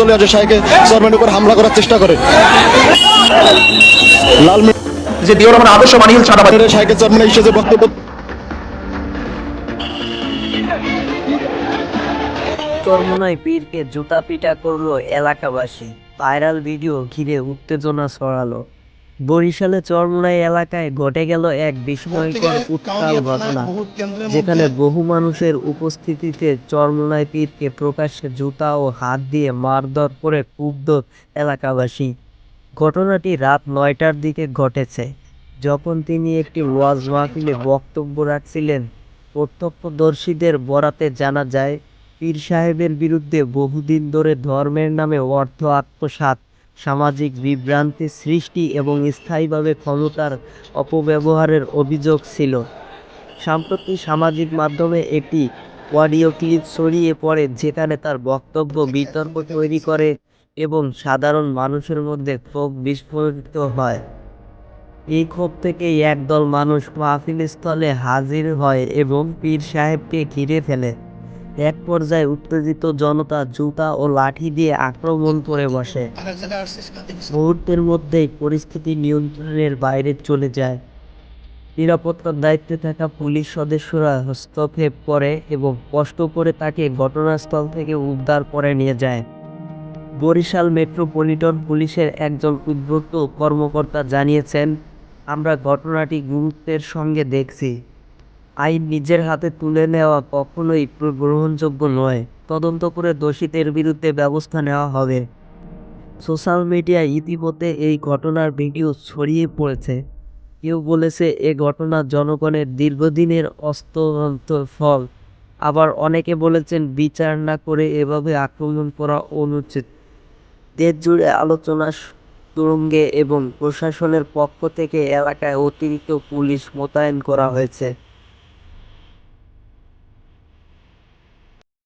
চলে আসে শাহকে চেয়ারম্যানের উপর হামলা করার চেষ্টা করে। লাল যে দিওর রহমান আদর্শ মানিল ছাড়া মিনিটের শাহকে চেয়ারম্যান হিসেবে বক্তব্য চরমনায় পীরকে জুতা পিটা করল এলাকাবাসী। ভাইরাল ভিডিও ঘিরে উত্তেজনা ছড়ালো। বরিশালে চরমনাই এলাকায় ঘটে গেল এক বিস্ময়কর উত্তাল ঘটনা যেখানে বহু মানুষের উপস্থিতিতে চরমনাই পীরকে প্রকাশ্যে জুতা ও হাত দিয়ে মারধর করে ক্ষুব্ধ এলাকাবাসী। ঘটনাটি রাত নয়টার দিকে ঘটেছে। যখন তিনি একটি ওয়াজ মাহফিলে বক্তব্য রাখছিলেন প্রত্যক্ষদর্শীদের বরাতে জানা যায় পীর সাহেবের বিরুদ্ধে বহুদিন ধরে ধর্মের নামে অর্থ আত্মসাৎ সামাজিক বিভ্রান্তি সৃষ্টি এবং স্থায়ীভাবে ক্ষমতার অপব্যবহারের অভিযোগ ছিল। সাম্প্রতিক সামাজিক মাধ্যমে একটি অডিও ক্লিপ ছড়িয়ে পড়ে যেখানে তার বক্তব্য বিতর্ক তৈরি করে এবং সাধারণ মানুষের মধ্যে ক্ষোভ বিস্ফোরিত হয়। এই ক্ষোভ থেকেই একদল মানুষ মাহফিল স্থলে হাজির হয় এবং পীর সাহেবকে ঘিরে ফেলে। এক পর্যায়ে উত্তেজিত জনতা জুতা ও লাঠি দিয়ে আক্রমণ করে বসে। মুহূর্তের মধ্যেই পরিস্থিতি নিয়ন্ত্রণের বাইরে চলে যায়। নিরাপত্তার দায়িত্বে থাকা পুলিশ সদস্যরা হস্তক্ষেপ করে এবং কষ্ট করে তাকে ঘটনাস্থল থেকে উদ্ধার করে নিয়ে যায়। বরিশাল মেট্রোপলিটন পুলিশের একজন উদ্বুদ্ধ কর্মকর্তা জানিয়েছেন, আমরা ঘটনাটি গুরুত্বের সঙ্গে দেখছি। আইন নিজের হাতে তুলে নেওয়া কখনোই গ্রহণযোগ্য নয়। তদন্ত করে দোষীদের বিরুদ্ধে ব্যবস্থা নেওয়া হবে। সোশ্যাল মিডিয়ায় ইতিমধ্যে এই ঘটনার ভিডিও ছড়িয়ে পড়েছে। কেউ বলেছে, এ ঘটনা জনগণের দীর্ঘদিনের অস্তন্ত ফল। আবার অনেকে বলেছেন, বিচার না করে এভাবে আক্রমণ করা অনুচিত। দেশ জুড়ে আলোচনা তুরঙ্গে এবং প্রশাসনের পক্ষ থেকে এলাকায় অতিরিক্ত পুলিশ মোতায়েন করা হয়েছে।